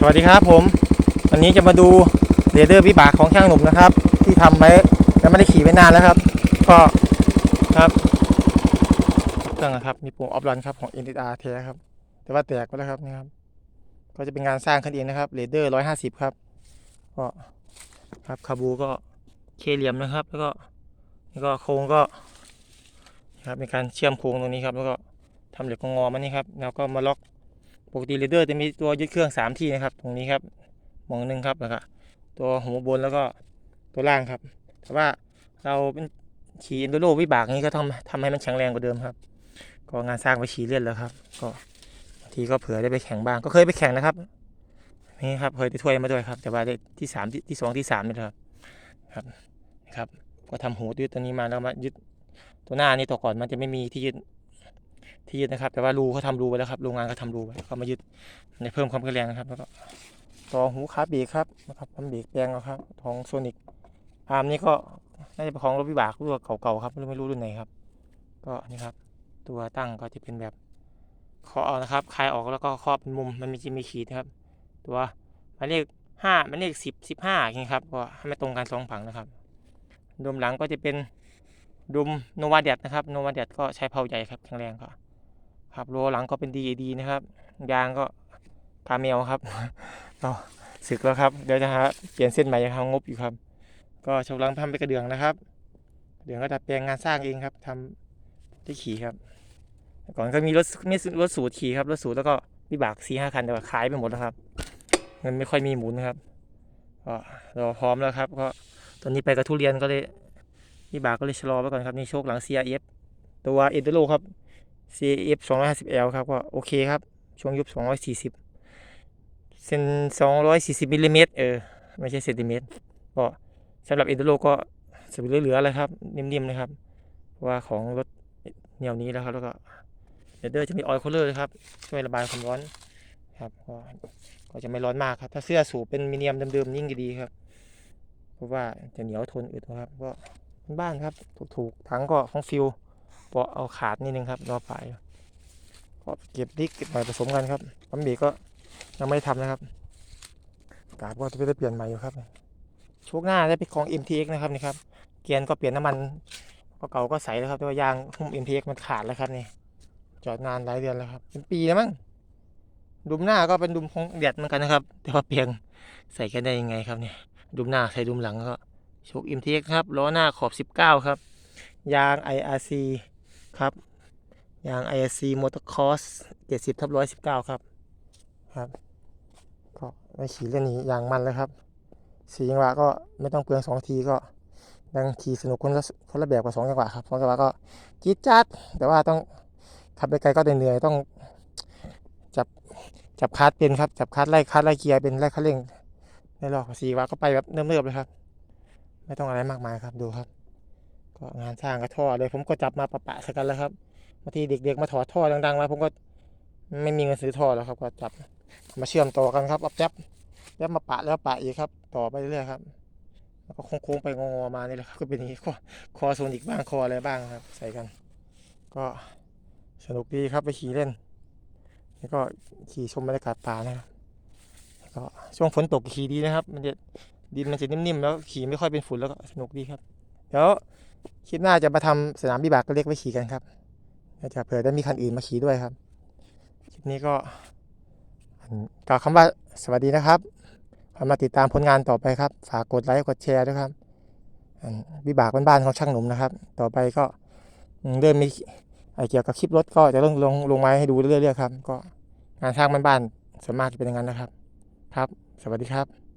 สวัสดีครับผม วันนี้จะมาดูเรเดอร์วิบากของช่างหนุ่มนะครับ ที่ทำไว้แล้วไม่ได้ขี่ไว้นานแล้วครับ ก็ครับเครื่องนะครับ มีปุ่มออฟรันครับของ NTR แท้ครับ แต่ว่าแตกไปแล้วครับนี่ครับ ก็จะเป็นงานสร้างขึ้นเองนะครับเรเดอร์ร้อยห้าสิบครับ ก็ครับคาบูก็เคเหลี่ยมนะครับ แล้วก็แล้วก็โครงก็ครับมีการเชื่อมโครงตรงนี้ครับ แล้วก็ทำเหล็กงอมันนี่ครับ แล้วก็มาล็อก ปกติเรเดอร์จะมีตัวยึดเครื่องสามที่นะครับ ตรงนี้ครับมองหนึ่งครับแล้วก็ตัวหัวบนแล้วก็ตัวล่างครับ แต่ว่าเราเป็นขี่อินโดโรวิบากนี้ก็ต้องทำให้มันแข็งแรงกว่าเดิมครับ ก็งานสร้างไปขี่เล่นแล้วครับ ก็บางทีก็เผื่อได้ไปแข่งบ้าง ก็เคยไปแข่งนะครับนี่ครับเคยได้ถ้วยมาด้วยครับ แต่ว่าได้ที่สามที่ที่สองที่สามนี่ครับครับนะครับ ก็ทำหูยึดตัวนี้มาแล้วมายึดตัวหน้านี่ตัวก่อนมันจะไม่มีที่ยึด ที่ยึดนะครับ แต่ว่ารูเขาทำรูไว้แล้วครับโรงงานเขาทำรูไว้เขามายึดในเพิ่มความแข็งแรงนะครับแล้วก็ต่อหูขาเบรกครับนะครับทำเบรกแปลงเอาครับของโซนิกอาร์มนี่ก็น่าจะเป็นของรถวิบากรุ่นเก่าๆครับไม่รู้รุ่นไหนครับ ก็นี่ครับ ตัวตั้งก็จะเป็นแบบเคาะเอานะครับคลายออกแล้วก็ครอบเป็นมุมมันมีจมีขีดนะครับ ตัวหมายเลขห้าหมายเลขสิบสิบห้าอย่างนี้ครับก็ให้ไม่ตรงกันสองฝั่งนะครับดุมหลังก็จะเป็นดุมโนวาเดตนะครับโนวาเดตก็ใช้เพลาใหญ่ครับแข็งแรงก็ ครับโลหลังก็เป็น DAD นะครับ ยางก็คาเมลครับก็สึกแล้วครับ เดี๋ยวจะหาเปลี่ยนเส้นใหม่ครับงบอยู่ครับ ก็ชกหลังทำไปกระเดื่องนะครับ เดื่องก็ดัดแปลงงานสร้างเองครับทำที่ขี่ครับ ก่อนก็มีรถมีรถสูตรขี่ครับ รถสูตรแล้วก็วิบากสี่ห้าคันแต่ว่าขายไปหมดแล้วครับเงินไม่ค่อยมีหมุนครับก็เราพร้อมแล้วครับก็ตอนนี้ไปกับทุเรียนก็เลยวิบากก็เลยชะลอไว้ก่อนครับนี่โชคหลัง CRF ตัวเอเดโรครับ CF 250L ครับก็โอเคครับ ช่วงยุบ 240เซน240มิลลิเมตรเออ ไม่ใช่เซนติเมตรก็สำหรับเอเดโรก็สบเหลือๆเลยครับ นิ่มๆนะครับว่าของรถแนวนี้แล้วครับ แล้วก็เดอร์จะมีออยล์คูลเลอร์ครับช่วยระบายความร้อนครับก็ก็จะไม่ร้อนมากครับ ถ้าเสื้อสูบเป็นมิเนียมเดิมๆยิ่งดีครับ เพราะว่าจะเหนียวทนอึดนะครับ ก็บ้านครับ ถูกๆถังก็ของฟิล เปาะเอาขาดนิดนึงครับรอปลายก็เก็บดิกเก็บหม่ผสมกันครับปั๊มบรกก็ยังไม่ได้ทำนะครับกาบก็จะไปได้เปลี่ยนใหม่อยู่ครับโชคหน้าได้เป็นของ MTX นะครับนี่ครับเกียร์ก็เปลี่ยนน้ำมันก็เก่าก็ใสแล้วครับแต่ว่ายางหุ้ม MTX มันขาดแล้วครับนี่จอดนานหลายเดือนแล้วครับ เป็นปีแล้วมั้งดุมหน้าก็เป็นดุมของเดียดเหมือนกันนะครับ แต่ว่าเปลี่ยนใส่กันได้ยังไงครับเนี่ยดุมหน้าใส่ดุมหลังก็โชค MTX ครับล้อหน้าขอบ 19 ครับ ยาง IRC ครับ ยาง IRC Motocross 70ทับ119 ครับครับก็ไม่ขี่เล่นนี้ยางมันเลยครับสีจังหวะก็ไม่ต้องเปลืองสองทีก็ยังขี่สนุกคนละคนละแบบกับสองจังหวะครับสองจังหวะก็จี๊ดจัดแต่ว่าต้องขับไปไกลก็เหนื่อยต้องจับจับคัดเป็นครับจับคัดไล่คัดไล่เกียร์เป็นไล่คันเร่งในรอบสี่วะก็ไปแบบเนิบๆเลยครับ ไม่ต้องอะไรมากมายครับดูครับ ก็งานสร้างก็ท่อเลยผมก็จับมาปะปะใส่กันแล้วครับบางทีเด็ก ๆ มาถอดท่อดังๆมาผมก็ไม่มีเงินซื้อท่อแล้วครับ ก็จับมาเชื่อมต่อกันครับเอาแป๊บแป๊บมาปะแล้วปะอีกครับ ต่อไปเรื่อยครับแล้วก็โค้งๆไปงอๆมานี่แหละครับก็เป็นอย่างนี้คอคอโซนิกบ้างคออะไรบ้างครับ ใส่กัน ก็สนุกดีครับไปขี่เล่น แล้วก็ขี่ชมบรรยากาศป่านะครับแล้วก็ช่วงฝนตกขี่ดีนะครับ มันจะดินมันจะนิ่มๆแล้วขี่ไม่ค่อยเป็นฝุ่นแล้วก็สนุกดีครับ เดี๋ยวคลิปหน้าจะมาทำสนามบิบากก็เล็กไว้ขี่กันครับจะเผื่อได้มีคันอื่นมาขี่ด้วยครับ คลิปนี้ก็กล่าวคำว่าสวัสดีนะครับมาติดตามผลงานต่อไปครับ ฝากกดไลค์กดแชร์ด้วยครับบิบากบ้านๆของช่างหนุ่มนะครับ ต่อไปก็เริ่มมีไอเกี่ยวกับคลิปรถก็จะลงลงลงไมาให้ดูเรื่อยๆครับ ก็งานสร้างบ้านๆส่วนมากจะเป็นอย่างนั้นนะครับ ครับ สวัสดีครับ